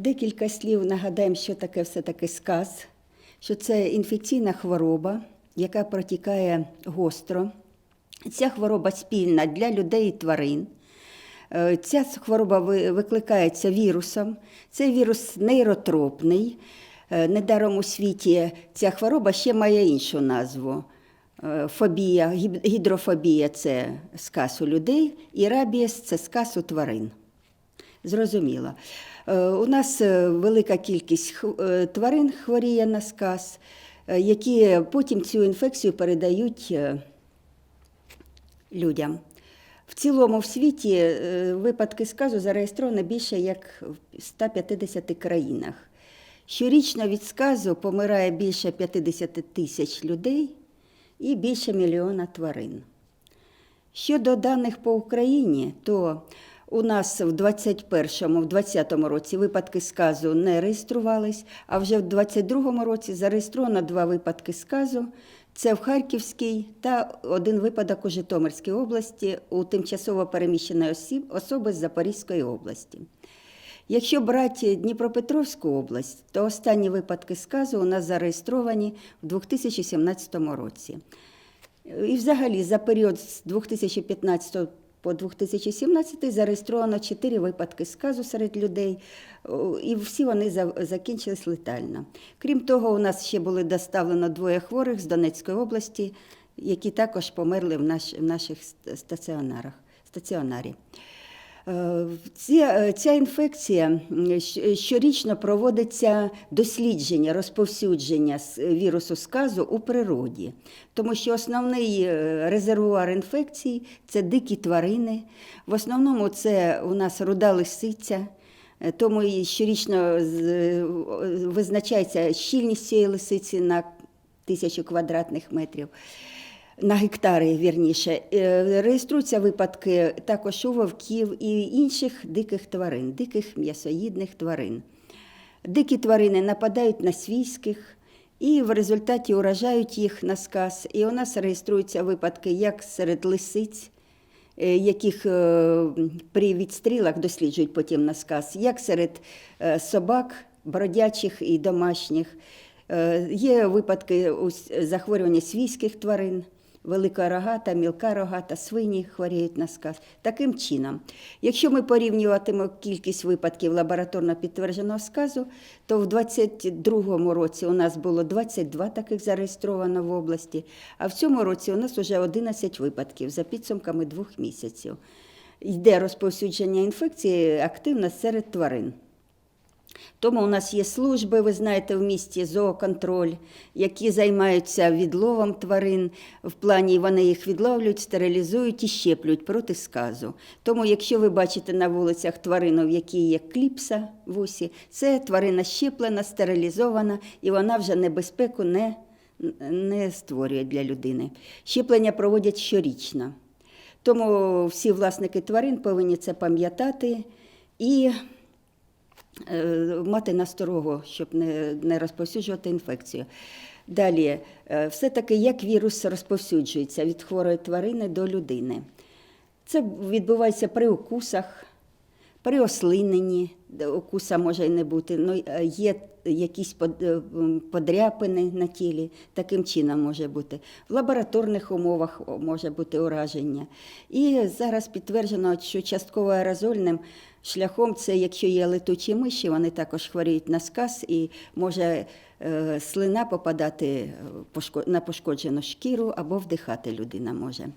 Декілька слів нагадаємо, що таке все-таки сказ, що це інфекційна хвороба, яка протікає гостро. Ця хвороба спільна для людей і тварин. Е, Ця хвороба викликається вірусом. Цей вірус нейротропний. Е, Недаром у світі ця хвороба ще має іншу назву. Е, Фобія, гідрофобія це сказ у людей, і рабієс це сказ у тварин. Зрозуміло. Е, У нас е, велика кількість е, тварин хворіє на сказ, які потім цю інфекцію передають людям. В цілому в світі випадки сказу зареєстровано більше як в 150 країнах. Щорічно від сказу помирає більше 50 тисяч людей і більше мільйона тварин. Щодо даних по Україні, то у нас в 21-му, в 20-му році випадки сказу не реєструвались, а вже в 22-му році зареєстровано два випадки сказу. Це в Харківській та один випадок у Житомирській області у тимчасово переміщеної осіб, особи з Запорізької області. Якщо брати Дніпропетровську область, то останні випадки сказу у нас зареєстровані в 2017 році. І взагалі за період з 2015 по 2017 зареєстровано 4 випадки сказу серед людей, і всі вони закінчились летально. Крім того, у нас ще були доставлено двоє хворих з Донецької області, які також померли в, наш, в наших стаціонарах, стаціонарі. Е, Ця, ця інфекція щорічно проводиться дослідження, розповсюдження вірусу сказу у природі, тому що основний е, резервуар інфекцій це дикі тварини. В основному це у нас руда лисиця. е, Тому і щорічно е, визначається щільність цієї лисиці на тисячу квадратних метрів на гектари, вірніше. Е, Реєструються випадки також у вовків і інших диких тварин, диких м'ясоїдних тварин. Дикі тварини нападають на свійських і в результаті уражають їх на сказ. І у нас реєструються випадки як серед лисиць, е, яких е, при відстрілах досліджують потім на сказ, як серед собак, бродячих і домашніх. Є випадки захворювання свійських тварин. Велика рогата, мілка рогата, свині хворіють на сказ. Таким чином, якщо ми порівнюватимемо кількість випадків лабораторно підтвердженого сказу, то в 2022 році у нас було 22 таких зареєстровано в області, а в цьому році у нас вже 11 випадків за підсумками двох місяців. Йде розповсюдження інфекції активно серед тварин. Тому у нас є служби, ви знаєте, в місті зооконтроль, які займаються відловом тварин. В плані вони їх відловлюють, стерилізують і щеплюють проти сказу. Тому, якщо ви бачите на вулицях тварину, в якій є кліпса в усі, це тварина щеплена, стерилізована, і вона вже небезпеку не, не створює для людини. Щеплення проводять щорічно. Тому всі власники тварин повинні це пам'ятати і мати насторогу, щоб не, не розповсюджувати інфекцію. Далі, е, все-таки як вірус розповсюджується від хворої тварини до людини. Це відбувається при укусах, при ослиненні, укуса може і не бути, ну, е, є якісь е, подряпини на тілі, таким чином може бути. В лабораторних умовах може бути ураження. І зараз підтверджено, що частково аерозольним шляхом це, якщо є летучі миші, вони також хворіють на сказ і може е, слина попадати е, на пошкоджену шкіру або вдихати людина може.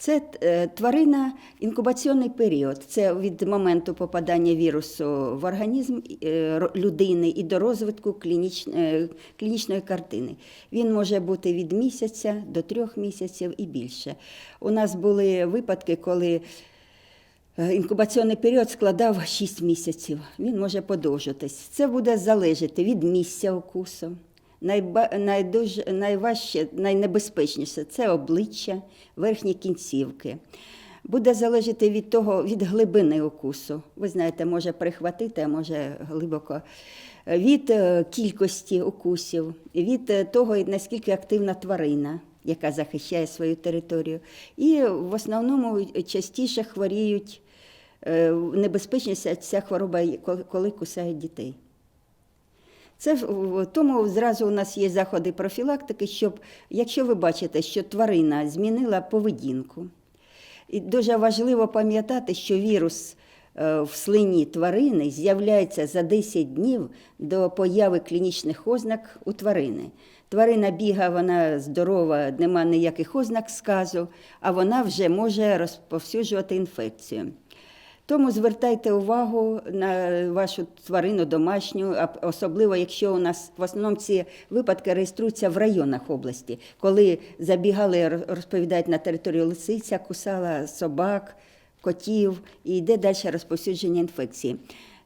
Це е, тварина інкубаційний період. Це від моменту попадання вірусу в організм людини і до розвитку клініч, клінічної картини. Він може бути від місяця до трьох місяців і більше. У нас були випадки, коли інкубаційний період складав 6 місяців. Він може подовжитись. Це буде залежати від місця укусу. Найба, найдуж, найважче, найнебезпечніше це обличчя, верхні кінцівки. Буде залежати від того, від глибини укусу. Ви знаєте, може прихватити, а може глибоко. Від е, кількості укусів, від е, того, наскільки активна тварина, яка захищає свою територію. І в основному частіше хворіють е, небезпечність ця хвороба, коли- кусає дітей. Це тому зразу у нас є заходи профілактики, щоб якщо ви бачите, що тварина змінила поведінку, і дуже важливо пам'ятати, що вірус е, в слині тварини з'являється за 10 днів до появи клінічних ознак у тварини. Тварина біга, вона здорова, нема ніяких ознак сказу, а вона вже може розповсюджувати інфекцію. Тому звертайте увагу на вашу тварину домашню, особливо якщо у нас в основному ці випадки реєструються в районах області, коли забігали, розповідають на територію лисиця, кусала собак, котів і йде далі розповсюдження інфекції.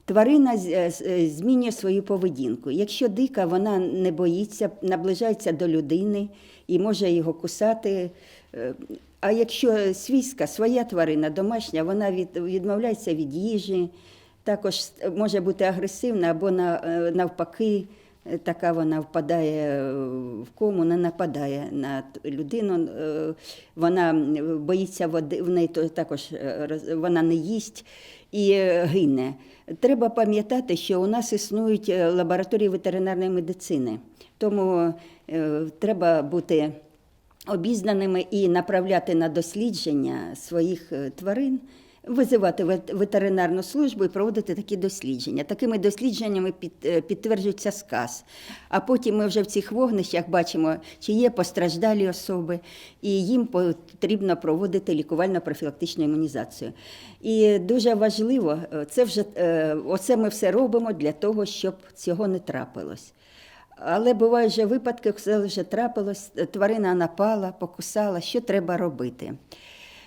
Тварина е, е, змінює свою поведінку. Якщо дика, вона не боїться, наближається до людини і може його кусати. А якщо свійська, своя тварина домашня, вона від, відмовляється від їжі, також може бути агресивна або на, е, навпаки, е, така вона впадає е, в кому, не нападає на людину. Вона боїться води, в неї також вона не їсть і гине. Треба пам'ятати, що у нас існують лабораторії ветеринарної медицини, тому треба бути обізнаними і направляти на дослідження своїх е, тварин, визивати ветеринарну службу і проводити такі дослідження. Такими дослідженнями під, е, підтверджується сказ. А потім ми вже в цих вогнищах бачимо, чи є постраждалі особи, і їм потрібно проводити лікувально-профілактичну імунізацію. І дуже важливо, е, це вже оце ми все робимо для того, щоб цього не трапилось. Але бувають же випадки, коли вже трапилось, тварина напала, покусала. Що треба робити?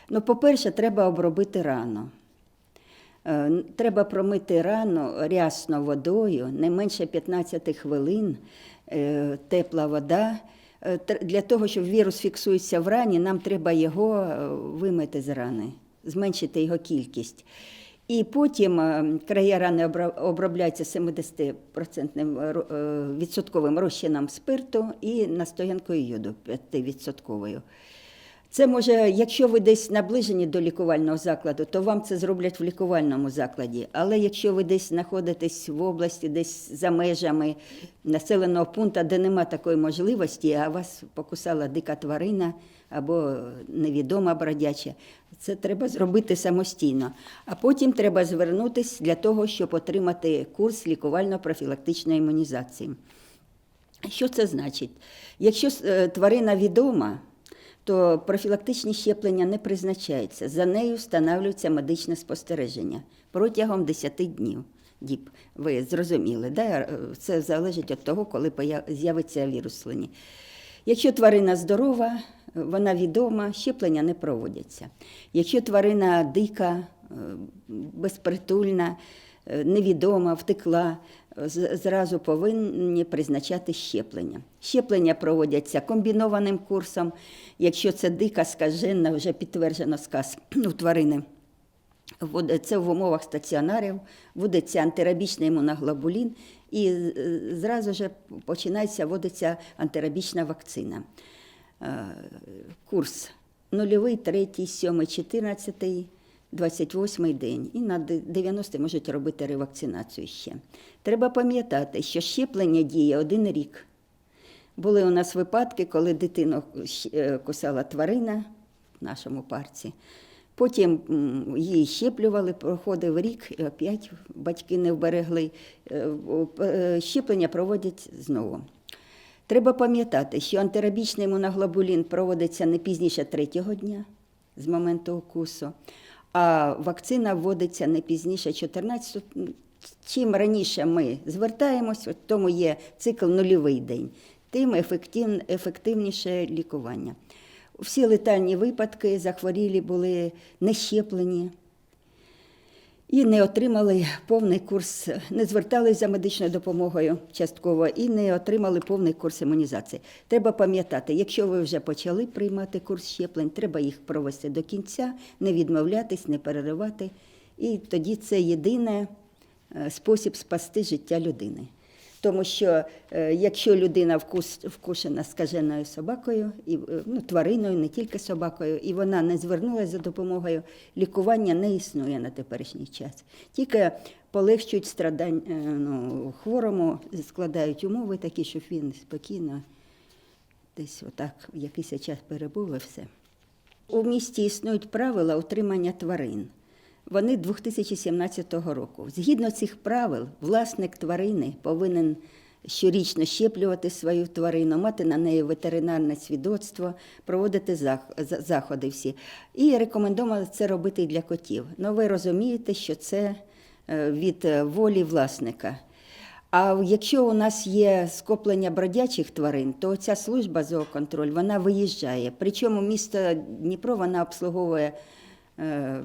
Ну, по-перше, треба обробити рану. Е, Треба промити рану рясно водою, не менше 15 хвилин, е, тепла вода. Е, Для того, щоб вірус фіксується в рані, нам треба його вимити з рани, зменшити його кількість. І потім края рани обробляються 70% ро- е, відсотковим розчином спирту і настоянкою йоду 5%. Це може, якщо ви десь наближені до лікувального закладу, то вам це зроблять в лікувальному закладі. Але якщо ви десь знаходитесь в області, десь за межами населеного пункту, де нема такої можливості, а вас покусала дика тварина або невідома бродяча, це треба зробити самостійно. А потім треба звернутися для того, щоб отримати курс лікувально-профілактичної імунізації. Що це значить? Якщо е, тварина відома, то профілактичні щеплення не призначаються. За нею встановлюється медичне спостереження протягом 10 днів. Діб, ви зрозуміли, да? Е, це залежить від того, коли з'явиться вірус в слині. Якщо тварина здорова, вона відома, щеплення не проводяться. Якщо тварина дика, е, безпритульна, е, невідома, втекла, е, зразу повинні призначати щеплення. Щеплення проводяться комбінованим курсом. Якщо це дика скажена, вже підтверджено сказ у тварини. Це в умовах стаціонарів, вводиться антирабічний імуноглобулін і е, зразу ж починається вводиться антирабічна вакцина. Е, Курс нульовий, третій, сьомий, чотирнадцятий, 28 день. І на де- 90 можуть робити ревакцинацію ще. Треба пам'ятати, що щеплення діє один рік. Були у нас випадки, коли дитину е, кусала тварина в нашому парці. Потім її щеплювали, проходив рік, і опять батьки не вберегли. Е, е, Щеплення проводять знову. Треба пам'ятати, що антирабічний імуноглобулін проводиться не пізніше третього дня з моменту укусу, а вакцина вводиться не пізніше 14 Чим раніше ми звертаємось, от тому є цикл нульовий день, тим ефектив, ефективніше лікування. Всі летальні випадки захворілі були не щеплені і не отримали повний курс, не зверталися за медичною допомогою частково і не отримали повний курс імунізації. Треба пам'ятати, якщо ви вже почали приймати курс щеплень, треба їх провести до кінця, не відмовлятись, не переривати. І тоді це єдиний спосіб спасти життя людини. Тому що е, якщо людина вкушена скаженою собакою, і, е, ну, твариною, не тільки собакою, і вона не звернулася за допомогою, лікування не існує на теперішній час. Тільки полегшують страдань е, ну, хворому, складають умови такі, щоб він спокійно десь отак якийсь час перебув і все. У місті існують правила утримання тварин. Вони 2017 року. Згідно цих правил, власник тварини повинен щорічно щеплювати свою тварину, мати на неї ветеринарне свідоцтво, проводити заходи всі. І рекомендовано це робити і для котів. Ну ви розумієте, що це е, від е, волі власника. А якщо у нас є скоплення бродячих тварин, то ця служба зооконтроль вона виїжджає. Причому місто Дніпро вона обслуговує е,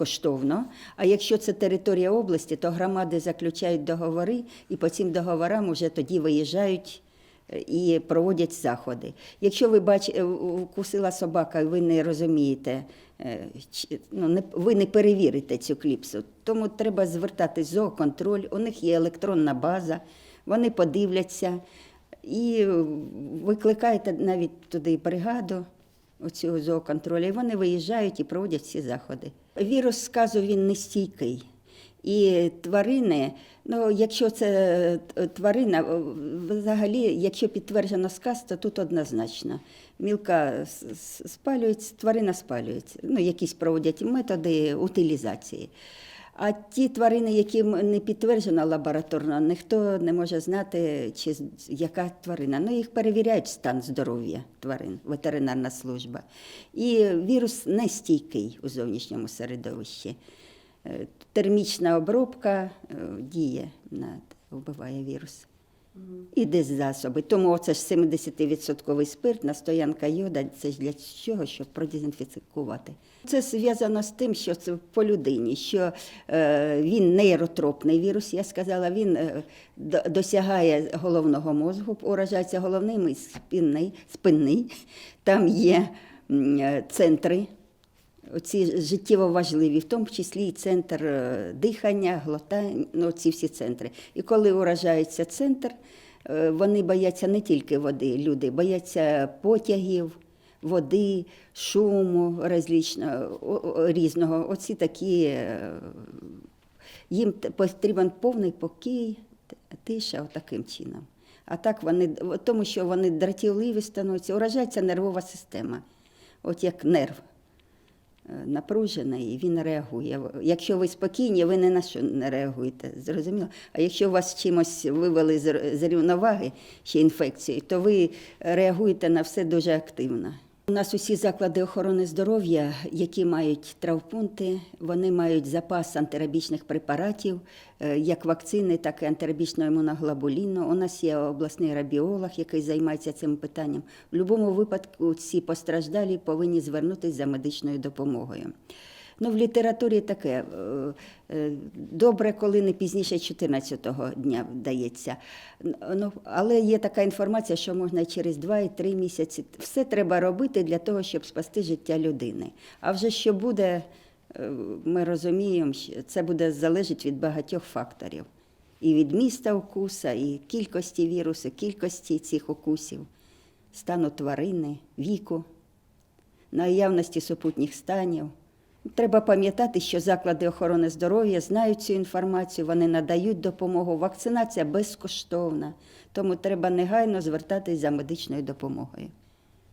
безкоштовно. А якщо це територія області, то громади заключають договори і по цим договорам вже тоді виїжджають е, і проводять заходи. Якщо ви бачите, вкусила собака, і ви не розумієте, е, ну, не, ви не перевірите цю кліпсу, тому треба звертатись в зооконтроль, у них є електронна база, вони подивляться і викликаєте навіть туди бригаду оцього зооконтролю, і вони виїжджають і проводять всі заходи. Вірус сказу він не стійкий. І тварини, ну якщо це е, тварина, е, взагалі, якщо підтверджено сказ, то тут однозначно. Мілка спалюється, тварина спалюється. Ну, якісь проводять методи утилізації. А ті тварини, які не підтверджено лабораторно, ніхто не може знати, чи яка тварина. Ну, їх перевіряють стан здоров'я тварин, ветеринарна служба. І вірус не у зовнішньому середовищі. Е, Термічна обробка е, діє на вбиває вірус. І десь засоби. Тому оце ж 70% спирт, настоянка йода, це ж для чого, щоб продезінфікувати. Це зв'язано з тим, що це по людині, що е, він нейротропний вірус, я сказала, він е, досягає головного мозку, уражається головним і спинний, спинний. Там є е, центри Оці життєво важливі, в тому числі і центр е, дихання, глотання, ну, ці всі центри. І коли уражається центр, е, вони бояться не тільки води, люди бояться потягів, води, шуму розлічного, різного. Оці такі, е, їм потрібен повний покій, тиша таким чином. А так вони, тому що вони дратівливі становляться, уражається нервова система, от як нерв е, напружений, і він реагує. Якщо ви спокійні, ви ні на що не реагуєте. Зрозуміло? А якщо вас чимось вивели з рівноваги, ще інфекцією, то ви реагуєте на все дуже активно. У нас усі заклади охорони здоров'я, які мають травпункти, вони мають запас антирабічних препаратів, е, як вакцини, так і антирабічного імуноглобуліну. У нас є обласний рабіолог, який займається цим питанням. В будь-якому випадку ці постраждалі повинні звернутися за медичною допомогою. Ну, в літературі таке е, е, добре, коли не пізніше 14-го дня вдається. Ну, але є така інформація, що можна через 2 і 3 місяці. Все треба робити для того, щоб спасти життя людини. А вже що буде, е, ми розуміємо, що це буде залежати від багатьох факторів. І від міста укуса, і кількості вірусу, кількості цих укусів, стану тварини, віку наявності супутніх станів. Треба пам'ятати, що заклади охорони здоров'я знають цю інформацію, вони надають допомогу. Вакцинація безкоштовна, тому треба негайно звертатись за медичною допомогою.